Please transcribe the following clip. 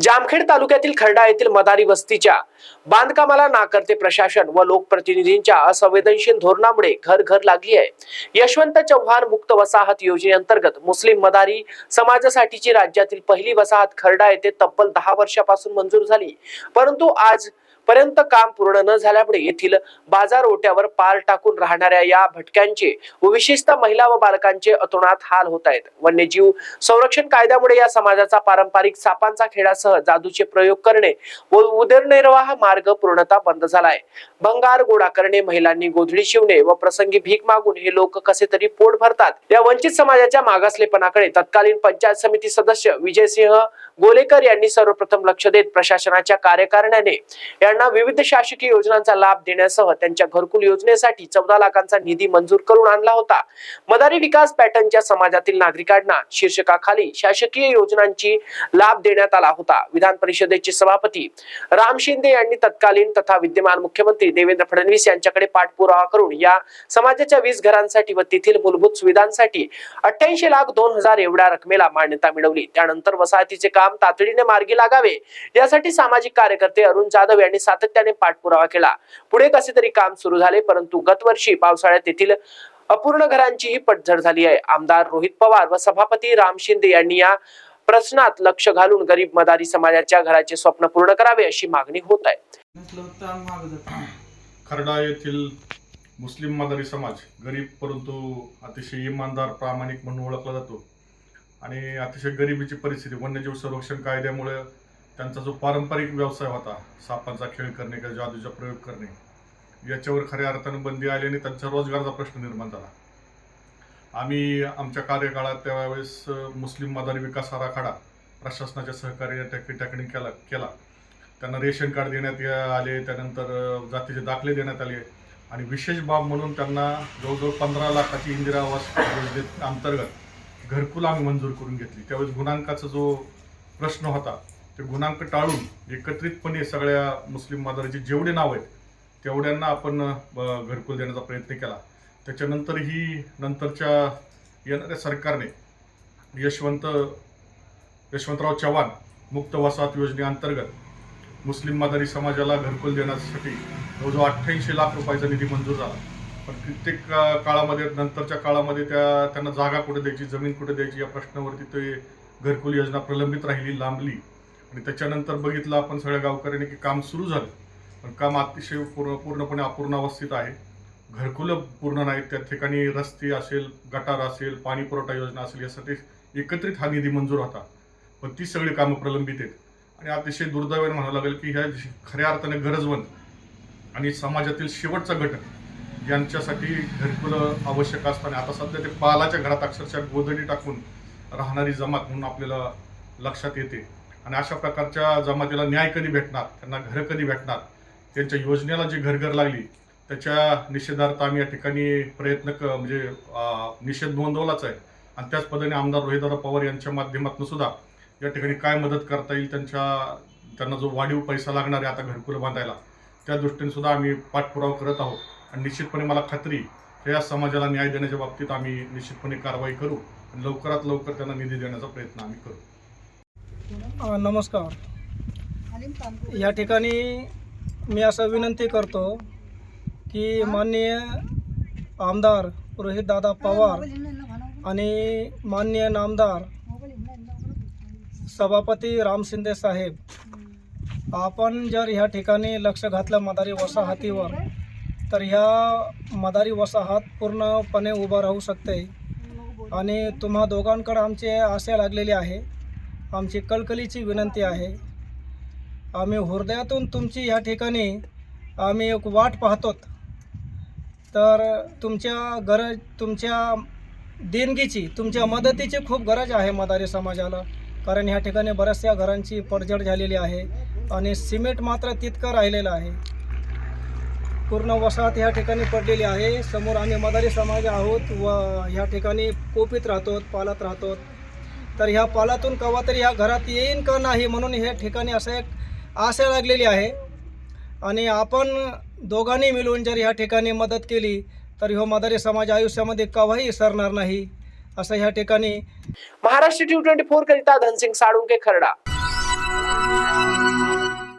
जामखेड तालुक्यातील खर्डा येथील मदारी वस्तीच्या बांधकामाला नाकारते प्रशासन व लोकप्रतिनिधींच्या असंवेदनशील धोरणामुळे घर घर लागली आहे. यशवंत चव्हाण मुक्त वसाहत योजनेअंतर्गत मुस्लिम मदारी समाजासाठीची राज्यातील पहिली वसाहत खर्डा येथे तब्बल दहा वर्षापासून मंजूर झाली. परंतु आज पर्यंत काम पूर्ण न झाल्यामुळे येथील बाजार ओट्यावर पार टाकून राहणाऱ्या या भटक्यांचे व विशेषतः महिला व बालकांचे अतोनात हाल होत आहेत. वन्यजीव संरक्षण कायद्यामुळे या समाजाचा पारंपरिक सापांचा खेळासह जादूचे प्रयोग करणे व उदरनिर्वाह मार्ग पूर्णतः बंद झालाय. भंगार गोळा करणे महिलांनी गोधडी शिवणे व प्रसंगी भीक मागून हे लोक कसे तरी पोट भरतात या वंचित समाजाच्या मागासलेपणाकडे तत्कालीन पंचायत समिती सदस्य विजयसिंह गोलेकर यांनी सर्वप्रथम लक्ष देत प्रशासनाच्या कार्यकारिण्याने यांना विविध शासकीय योजनांचा लाभ देण्यासह त्यांच्या घरकुल योजनेसाठी चौदा लाखांचा निधी मंजूर करून आणला होता. मदारी विकास पॅटर्नच्या समाजातील नागरिकांना शीर्षकाखाली शासकीय योजनांची लाभ देण्यात आला होता. विधान परिषदेचे सभापती राम शिंदे यांनी तत्कालीन तथा विद्यमान मुख्यमंत्री देवेंद्र फडणवीस यांच्याकडे पाठपुरावा करून या समाजाच्या वीस घरांसाठी व तेथील मूलभूत सुविधांसाठी अठ्ठ्याऐंशी लाख दोन हजार एवढ्या रकमेला मान्यता मिळवली. त्यानंतर वसाहतीचे काम तातडीने मार्गी लागावे. यासाठी सामाजिक कार्यकर्ते अरुण जाधव यांनी सातत्याने पाठपुरावा केला. पुढे कसे तरी काम सुरू झाले परंतु गतवर्षी पावसाळ्यात येथील अपूर्ण घरांचीही पडझड झाली आहे. आमदार रोहित पवार व सभापती राम शिंदे यांनी या प्रश्नात लक्ष घालून गरीब मदारी समाजाच्या घराचे स्वप्न पूर्ण करावे अशी मागणी होत आहे. खरडा येथील मुस्लिम मदारी समाज गरीब परंतु अतिशय इमानदार प्रामाणिक म्हणून ओळखला जातो. आणि अतिशय गरिबीची परिस्थिती वन्यजीव संरक्षण कायद्यामुळे त्यांचा जो पारंपरिक व्यवसाय होता सापांचा खेळ करणे किंवा जादूचा प्रयोग करणे याच्यावर खऱ्या अर्थानं बंदी आली आणि त्यांचा रोजगाराचा प्रश्न निर्माण झाला. आम्ही आमच्या कार्यकाळात त्यावेळेस मुस्लिम मदारी विकास आराखडा प्रशासनाच्या सहकार्याने त्या केला केला. त्यांना रेशन कार्ड देण्यात या- आले त्यानंतर जातीचे दाखले देण्यात आले आणि विशेष बाब म्हणून त्यांना जवळजवळ पंधरा लाखाची इंदिरा आवास योजनेत अंतर्गत घरकुल आम्ही मंजूर करून घेतली. त्यावेळेस गुणांकाचा जो प्रश्न होता ते गुणांक टाळून एकत्रितपणे सगळ्या मुस्लिम मादाराचे जेवढे नाव आहेत तेवढ्यांना आपण घरकुल देण्याचा प्रयत्न केला. त्याच्यानंतरही नंतरच्या येणाऱ्या सरकारने यशवंत यशवंतराव चव्हाण मुक्त वसाहत योजनेअंतर्गत मुस्लिम मादारी समाजाला घरकुल देण्यासाठी जवळजवळ अठ्ठ्याऐंशी लाख रुपयाचा निधी मंजूर झाला. पण कित्येक काळामध्ये नंतरच्या काळामध्ये त्या त्यांना जागा कुठे द्यायची जमीन कुठे द्यायची या प्रश्नावरती ते घरकुल योजना प्रलंबित राहिली लांबली. आणि त्याच्यानंतर बघितलं आपण सगळ्या गावकऱ्यांनी की काम सुरू झालं. पण काम अतिशय पूर्ण पूर्णपणे अपूर्णावस्थित आहे. घरकुलं पूर्ण नाहीत त्या ठिकाणी रस्ते असेल गटार असेल पाणी पुरवठा योजना असेल यासाठी एकत्रित हा निधी मंजूर होता. पण ती सगळी कामं प्रलंबित आहेत. आणि अतिशय दुर्दैवाने म्हणावं लागेल की ह्या खऱ्या अर्थाने गरजवंत आणि समाजातील शेवटचा घटक यांच्यासाठी घरकुलं आवश्यक असताना आता सध्या ते पालाच्या घरात अक्षरशः गोधडी टाकून राहणारी जमात म्हणून आपल्याला लक्षात येते. आणि अशा प्रकारच्या जमातीला न्याय कधी भेटणार त्यांना घरं कधी भेटणार त्यांच्या योजनेला जी घरघर लागली त्याच्या निषेधार्थ आम्ही या ठिकाणी प्रयत्न क म्हणजे निषेध नोंदवलाच आहे. आणि त्याच पद्धतीने आमदार रोहितदादा पवार यांच्या माध्यमातून सुद्धा या ठिकाणी काय मदत करता येईल त्यांच्या त्यांना जो वाढीव पैसा लागणार आहे आता घरकुल बांधायला त्या दृष्टीने सुद्धा आम्ही पाठपुरावा करत आहोत. आणि निश्चितपणे मला खात्री या समाजाला न्याय देण्याच्या बाबतीत आम्ही निश्चितपणे कारवाई करू आणि लवकरात लवकर त्यांना निधी देण्याचा प्रयत्न आम्ही करू. नमस्कार. या ठिकाणी मी असं विनंती करतो की माननीय आमदार रोहितदादा पवार आणि माननीय नामदार सभापती राम शिंदे साहेब आपण जर ह्या ठिकाणी लक्ष घातलं मदारी वसाहतीवर तर ह्या मदारी वसाहत पूर्णपणे उभं राहू शकते. आणि तुम्हा दोघांकडं आमची आशा लागलेली आहे. आमची कलकलीची विनंती आहे. आम्ही हृदयातून तुमची ह्या ठिकाणी आम्ही एक वाट पाहतो. तर तुमच्या गरज तुमच्या देणगीची तुमच्या मदतीची खूप गरज आहे मदारी समाजाला. कारण ह्या ठिकाणी बऱ्याचशा घरांची पडझड झालेली आहे आणि सिमेंट मात्र तितकं राहिलेलं आहे. पूर्ण वसाहत ह्या ठिकाणी पडलेली आहे. समोर आम्ही मदारी समाज आहोत व ह्या ठिकाणी कोपीत राहतो पालत राहतो. तर ह्या पालातून कवा तरी ह्या घरात येईन का नाही म्हणून ह्या ठिकाणी असं एक आशा लागलेली आहे. आणि आपण दोघांनी मिळून जर ह्या ठिकाणी मदत केली तर ह्यो मदारी समाज आयुष्यामध्ये कवाही सरणार नाही असं ह्या ठिकाणी महाराष्ट्र टी ट्वेंटी फोर करिता धनसिंग साळुंके खरडा